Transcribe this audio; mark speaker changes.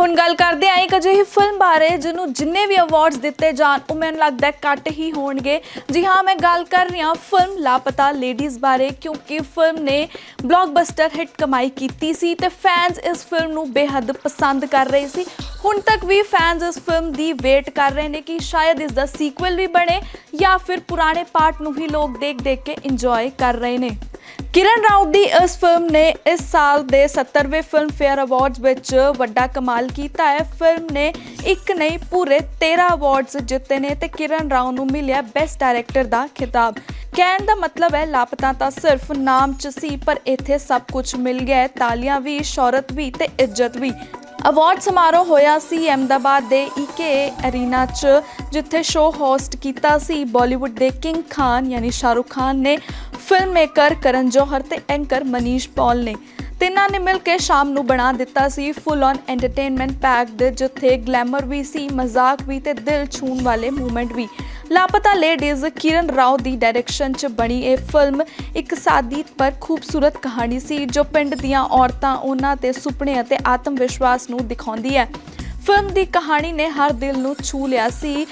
Speaker 1: ਹੁਣ ਗੱਲ ਕਰਦੇ ਆਂ ਇੱਕ ਅਜਿਹੀ ਫਿਲਮ ਬਾਰੇ, ਜਿਹਨੂੰ ਜਿੰਨੇ ਵੀ ਅਵਾਰਡਸ ਦਿੱਤੇ ਜਾਣ, ਉਹ ਮੈਨੂੰ ਲੱਗਦਾ ਘੱਟ ਹੀ ਹੋਣਗੇ। ਜੀ ਹਾਂ, ਮੈਂ ਗੱਲ ਕਰ ਰਹੀ ਹਾਂ ਫਿਲਮ ਲਾਪਤਾ ਲੇਡੀਜ਼ ਬਾਰੇ, ਕਿਉਂਕਿ ਫਿਲਮ ਨੇ ਬਲੌਕਬਸਟਰ ਹਿੱਟ ਕਮਾਈ ਕੀਤੀ ਸੀ ਤੇ ਫੈਨਸ ਇਸ ਫਿਲਮ ਨੂੰ ਬੇਹੱਦ ਪਸੰਦ ਕਰ ਰਹੇ ਸੀ। ਹੁਣ ਤੱਕ ਵੀ ਫੈਨਸ ਇਸ ਫਿਲਮ ਦੀ ਵੇਟ ਕਰ ਰਹੇ ਨੇ ਕਿ ਸ਼ਾਇਦ ਇਸ ਦਾ ਸੀਕਵਲ ਵੀ ਬਣੇ ਜਾਂ ਫਿਰ ਪੁਰਾਣੇ ਪਾਰਟ ਨੂੰ ਹੀ ਲੋਕ ਦੇਖ-ਦੇਖ ਕੇ ਇੰਜੋਏ ਕਰ ਰਹੇ ਨੇ। ਕਿਰਨ ਰਾਉਤ ਦੀ ਇਸ ਫਿਲਮ ਨੇ ਇਸ ਸਾਲ ਦੇ 70ਵੇਂ ਫਿਲਮ ਫੇਅਰ ਅਵਾਰਡਸ ਵਿੱਚ ਵੱਡਾ ਕਮਾਲ ਕੀਤਾ ਹੈ। ਫਿਲਮ ਨੇ ਇੱਕ ਨਹੀਂ, ਪੂਰੇ 13 ਅਵਾਰਡਸ ਜਿੱਤੇ ਨੇ ਤੇ ਕਿਰਨ ਰਾਉ ਨੂੰ ਮਿਲਿਆ ਬੈਸਟ ਡਾਇਰੈਕਟਰ ਦਾ ਖਿਤਾਬ। ਕਹਿਣ ਦਾ ਮਤਲਬ ਹੈ, ਲਾਪਤਾ ਤਾਂ ਸਿਰਫ ਨਾਮ ਚ ਸੀ, ਪਰ ਇੱਥੇ ਸਭ ਕੁਝ ਮਿਲ ਗਿਆ ਹੈ। ਤਾਲੀਆਂ ਵੀ, ਸ਼ੌਹਰਤ ਵੀ ਤੇ ਇੱਜ਼ਤ ਵੀ। ਅਵਾਰਡ ਸਮਾਰੋਹ ਹੋਇਆ ਸੀ ਅਹਿਮਦਾਬਾਦ ਦੇ ਈਕੇ ਅਰੀਨਾ 'ਚ, ਜਿੱਥੇ ਸ਼ੋਅ ਹੋਸਟ ਕੀਤਾ ਸੀ। ਬਾਲੀਵੁੱਡ ਦੇ ਕਿੰਗ ਖਾਨ ਯਾਨੀ ਸ਼ਾਹਰੁਖ ਖਾਨ ਨੇ ਫਿਲਮ ਮੇਕਰ ਕਰਨ ਜੋਹਰ ਤੇ ਐਂਕਰ ਮਨੀਸ਼ ਪੌਲ ਨੇ। ਤਿੰਨਾਂ ਨੇ ਮਿਲ ਕੇ ਸ਼ਾਮ ਨੂੰ ਬਣਾ ਦਿੱਤਾ ਸੀ ਫੁੱਲ ਔਨ ਐਂਟਰਟੇਨਮੈਂਟ ਪੈਕ ਦੇ, ਜਿੱਥੇ ਗਲੈਮਰ ਵੀ ਸੀ, ਮਜ਼ਾਕ ਵੀ ਤੇ ਦਿਲ ਛੂਹਣ ਵਾਲੇ ਮੂਮੈਂਟ ਵੀ। ਲਾਪਤਾ ਲੇਡੀਜ਼ ਕਿਰਨ ਰਾਓ ਦੀ ਡਾਇਰੈਕਸ਼ਨ 'ਚ ਬਣੀ ਇਹ ਫਿਲਮ ਇੱਕ ਸਾਦੀ ਪਰ ਖੂਬਸੂਰਤ ਕਹਾਣੀ ਸੀ, ਜੋ ਪਿੰਡ ਦੀਆਂ ਔਰਤਾਂ, ਉਹਨਾਂ ਦੇ ਸੁਪਨੇ ਅਤੇ ਆਤਮ ਵਿਸ਼ਵਾਸ ਨੂੰ ਦਿਖਾਉਂਦੀ ਹੈ। ਫਿਲਮ ਦੀ ਕਹਾਣੀ ਨੇ ਹਰ ਦਿਲ ਨੂੰ ਛੂ ਲਿਆ ਸੀ